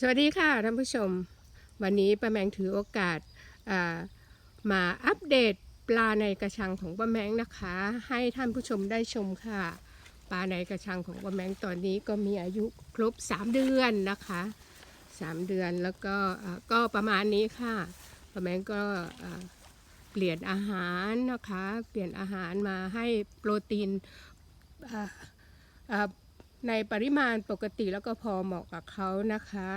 สวัสดีค่ะท่านผู้ชม วันนี้ป้าแมงถือโอกาสามาอัปเดตปลาในกระชังของป้าแมงนะคะ ให้ท่านผู้ชมได้ชมค่ะ ปลาในกระชังของป้าแมงตอนนี้ก็มีอายุครบ 3 เดือนนะคะ 3 เดือนแล้วก็ก็ประมาณนี้ค่ะป้าแมงก็เปลี่ยนอาหารนะคะ เปลี่ยนอาหารมาให้โปรตีนอ่า ในปริมาณปกติแล้วก็พอเหมาะกับเขานะคะ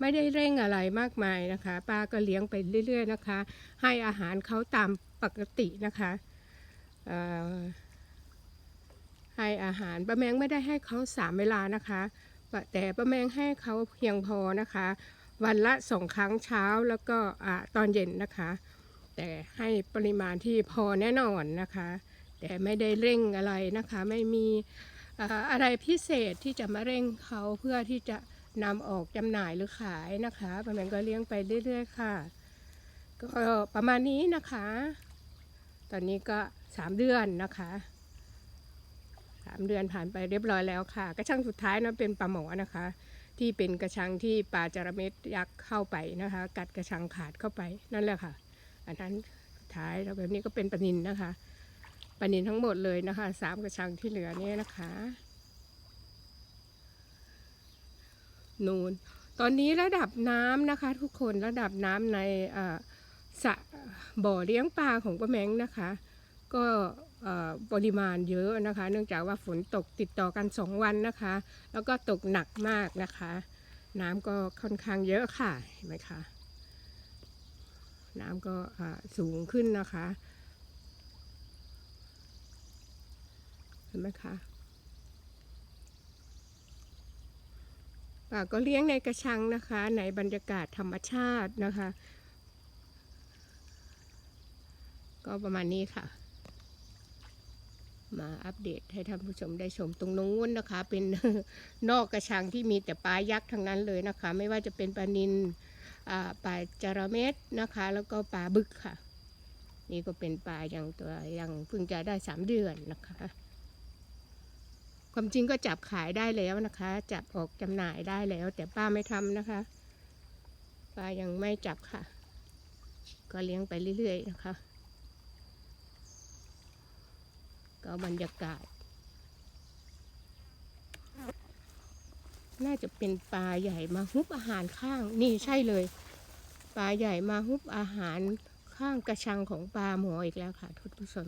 ไม่ได้เร่งอะไรมากมายนะคะ ป้าก็เลี้ยงไปเรื่อย ๆ นะคะ ให้อาหารเขาตามปกตินะคะให้อาหารป้าแมงไม่ได้ให้เขาสามเวลานะคะ แต่ป้าแมงให้เขาเพียงพอนะคะ วันละสองครั้งเช้าแล้วก็ตอนเย็นนะคะ แต่ให้ปริมาณที่พอแน่นอนนะคะ แต่ไม่ได้เร่งอะไรนะคะไม่มี อะไรพิเศษที่จะมาเร่งเขาเพื่อที่จะนำออกจำหน่ายหรือขายนะคะประมาณก็เลี้ยงไปเรื่อยๆค่ะ ก็ประมาณนี้นะคะ ตอนนี้ก็สามเดือนนะคะสามเดือนผ่านไปเรียบร้อยแล้วค่ะ กระชังสุดท้ายนั้นเป็นปลาหมอนะคะ ที่เป็นกระชังที่ปลาจระเม็ดยักษ์เข้าไปนะคะ กัดกระชังขาดเข้าไปนั่นแหละค่ะ อันนั้นสุดท้ายแล้วแบบนี้ก็เป็นปลานินนะคะ ปลานินทั้งหมดเลยนะคะสามกระชังที่เหลือเนี่ยนะคะนูนตอนนี้ระดับน้ำนะคะ ทุกคนระดับน้ำในสระบ่อเลี้ยงปลาของป้าแมงนะคะ ก็ปริมาณเยอะนะคะ เนื่องจากว่าฝนตกติดต่อกันสองวันนะคะ แล้วก็ตกหนักมากนะคะ น้ำก็ค่อนข้างเยอะค่ะเห็นไหมคะน้ำก็สูงขึ้นนะคะ ห็นไหมคะป่าก็เลี้ยงในกระชังนะคะ ในบรรยากาศธรรมชาตินะคะ ก็ประมาณนี้ค่ะ มาอัปเดตให้ท่านผู้ชมได้ชมตรงนู้นนะคะ เป็นนอกกระชังที่มีแต่ปลายักษ์ทั้งนั้นเลยนะคะ ไม่ว่าจะเป็นปลานินปลาจระเม็ดนะคะ แล้วก็ปลาบึกค่ะ นี่ก็เป็นปลาอย่างตัวยังเพิ่งจะได้สามเดือนนะคะ ความจริงก็จับขายได้แล้วนะคะ จับออกจำหน่ายได้แล้ว แต่ป้าไม่ทำนะคะ ป้ายังไม่จับค่ะ ก็เลี้ยงไปเรื่อยๆนะคะ ก็บรรยากาศ น่าจะเป็นปลาใหญ่มาฮุบอาหารข้าง นี่ใช่เลย ปลาใหญ่มาฮุบอาหารข้างกระชังของปลาหมออีกแล้วค่ะทุกผู้ชม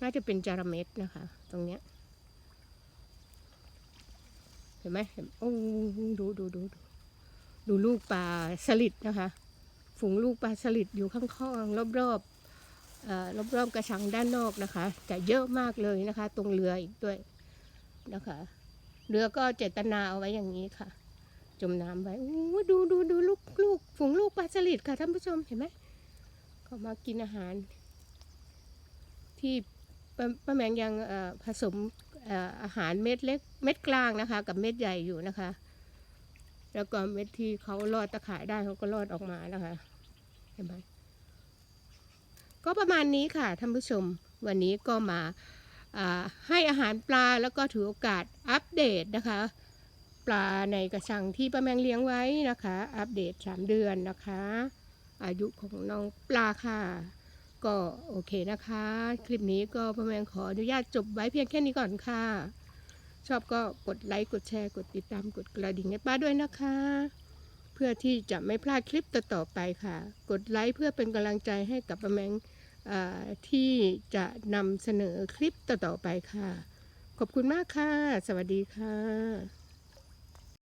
น่าจะเป็นจาระเม็ดนะคะ ตรงเนี้ย เห็นไหมเห็นโอ้ดูดูดูดูดูลูกปลาสลิดนะคะ ฝูงลูกปลาสลิดอยู่ข้างๆรอบๆเอ่อรอบๆกระชังด้านนอกนะคะจะเยอะมากเลยนะคะ ตรงเรืออีกด้วยนะคะ เรือก็เจตนาเอาไว้อย่างนี้ค่ะ จมน้ำไว้โอ้ดูดูดูลูกลูกฝูงลูกปลาสลิดค่ะท่านผู้ชมเห็นไหมเขามากินอาหาร ที่ป้าแมงยังผสม อาหารเม็ดเล็กเม็ดกลางนะคะ กับเม็ดใหญ่อยู่นะคะ แล้วก็เม็ดที่เขารอดตะข่ายได้เขาก็รอดออกมานะคะเห็นไหมก็ประมาณนี้ค่ะท่านผู้ชมวันนี้ก็มาาให้อาหารปลาแล้วก็ถือโอกาสอัปเดตนะคะ ปลาในกระชังที่ป้าแมงเลี้ยงไว้นะคะ อัปเดตสามเดือนนะคะ อายุของน้องปลาค่ะ ก็โอเคนะคะ คลิปนี้ก็ประมาณขออนุญาตจบไว้เพียงแค่นี้ก่อนค่ะ ชอบก็กดไลค์กดแชร์กดติดตามกดกระดิ่งให้ป้าด้วยนะคะ เพื่อที่จะไม่พลาดคลิปต่อๆไปค่ะ กดไลค์เพื่อเป็นกำลังใจให้กับประแมงที่จะนำเสนอคลิปต่อๆไปค่ะ ขอบคุณมากค่ะ สวัสดีค่ะ